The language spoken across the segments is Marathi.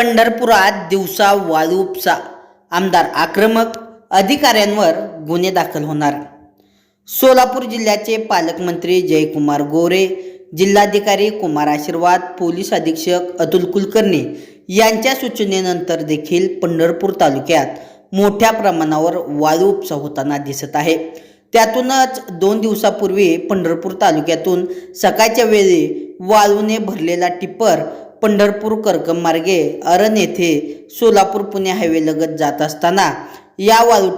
पंढरपुरात दिवसा वाळू उपसा. आमदार आक्रमक अधिकाऱ्यांवर गुन्हे दाखल होणार. सोलापूर जिल्ह्याचे पालकमंत्री जयकुमार गोरे जिल्हाधिकारी कुमार आशीर्वाद पोलीस अधीक्षक अतुल कुलकर्णी यांच्या सूचनेनंतर देखील पंढरपूर तालुक्यात मोठ्या प्रमाणावर वाळू उपसा होताना दिसत आहे. त्यातूनच दोन दिवसापूर्वी पंढरपूर तालुक्यातून सकाळच्या वेळी वाळूने भरलेला टिप्पर पंढरपूर करकम मार्गे अरण येथे सोलापूर पुणे हायवेलगत जात असताना या वाळू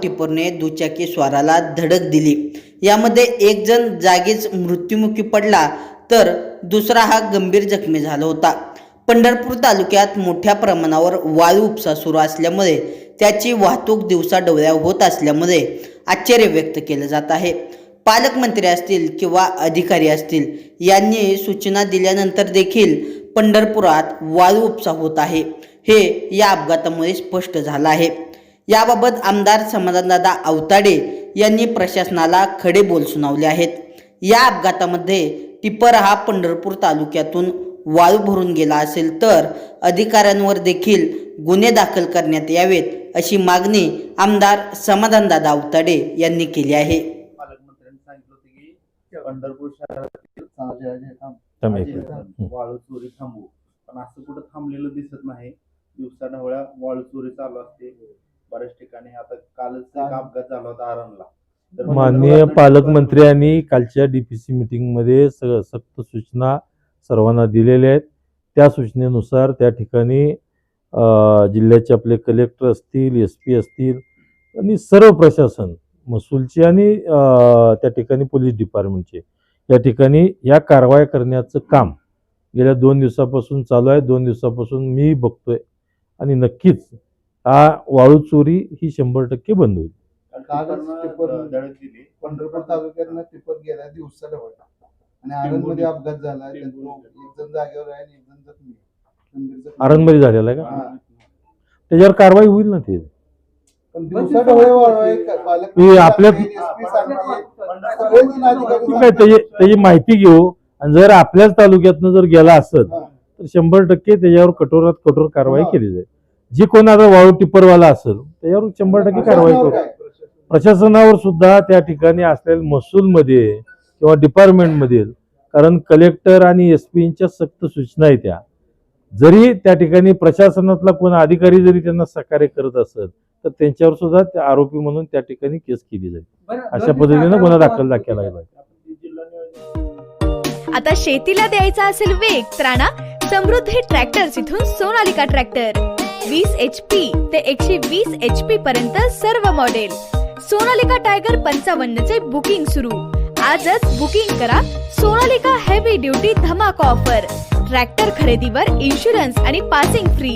दुचाकी स्वाराला धडक दिली. यामध्ये एक जण जागीच मृत्युमुखी पडला तर दुसरा हा गंभीर जखमी झाला होता. पंढरपूर तालुक्यात मोठ्या प्रमाणावर वाळू उपसा सुरू असल्यामुळे त्याची वाहतूक दिवसा डोळ्या होत असल्यामुळे आश्चर्य व्यक्त केलं जात आहे. पालकमंत्री असतील किंवा अधिकारी असतील यांनी सूचना दिल्यानंतर देखील पंढरपुरात वाळू उपसा होत आहे. हे या अपघातामुळे स्पष्ट झालं आहे. याबाबत आमदार समाधानदादा आवताडे यांनी प्रशासनाला खडे बोल सुनावले आहेत. या अपघातामध्ये टिपर हा पंढरपूर तालुक्यातून वाळू भरून गेला असेल तर अधिकाऱ्यांवर देखील गुन्हे दाखल करण्यात यावेत अशी मागणी आमदार समाधानदादा आवताडे यांनी केली आहे. पालकमंत्र्यांनी सांगितलं होतं की पंढरपूर शहरातील थांबे. समाजाचे वाळू चोरी थांबवू पण असं कुठं थांबलेलं दिसत नाही. दिवसा ढवळ्या वाळू चोरी चालू असते. बऱ्याच ठिकाणी आता कालच एक अपघात झाला होता आरणला. तर माननीय पंढरपुरात पालकमंत्र्यांनी कालच्या डीपीसी मीटिंगमध्ये स- सक्त सूचना सर्वांना दिलेल्या आहेत. त्या सूचनेनुसार त्या ठिकाणी अ, जिल्ह्याचे आपले कलेक्टर असतील एस पी असतील आणि सर्व प्रशासन महसूलचे आणि अ, त्या ठिकाणी पोलीस डिपार्टमेंटचे या ठिकाणी या कारवाया करण्याचं काम गेल्या दोन दिवसापासून चालू आहे. दोन दिवसापासून मी बघतोय. आणि नक्कीच हा वाळू चोरी ही शंभर टक्के बंद होईल. पंढरपूर तालुक्यातनं टिप्पर गेला दिवसाला होता. आणि आरणमध्ये अपघात झाला. एक जण जागेवर आहे आणि एक जण जखमी. आरणमध्ये झालेला आहे का? हा. त्याच्यावर कारवाई होईल ना ते? पण दिवसा डोळे वाळवाय पालक मी आपल्या- ठीक आहे त्याची त्याची माहिती घेऊ आणि जर आपल्याच तालुक्यातनं जर गेला असत. तर शंभर टक्के त्याच्यावर कठोरात कठोर कारवाई. केली जाईल जी कोण आता वाळू टिप्परवाला असेल त्याच्यावर शंभर टक्के कारवाई करू? प्रशासनावर सुद्धा त्या ठिकाणी असलेल्या महसूलमध्ये किंवा डिपार्टमेंटमधील कारण कलेक्टर आणि एस पीच्या सक्त सूचना आहेत त्या जरी त्या ठिकाणी प्रशासनातला कोण अधिकारी जरी त्यांना सहकार्य करत असेल तर त्यांच्यावर सुद्धा त्या आरोपी म्हणून त्या ठिकाणी केस केली जाईल. अशा पद्धतीनं गुन्हा दाखल केला आता शेतीला द्यायचा असेल वेग तर आणा समृद्धी ट्रॅक्टर्स इथून सोनालिका ट्रॅक्टर. वीस एच पी ते एकशे वीस एच पी पर्यंत सर्व मॉडेल सोनालिका टायगर पंचावन्न चे बुकिंग सुरू. आजच बुकिंग करा सोनालिका हेवी ड्युटी धमाका ऑफर ट्रॅक्टर खरेदीवर इन्शुरन्स आणि पासिंग फ्री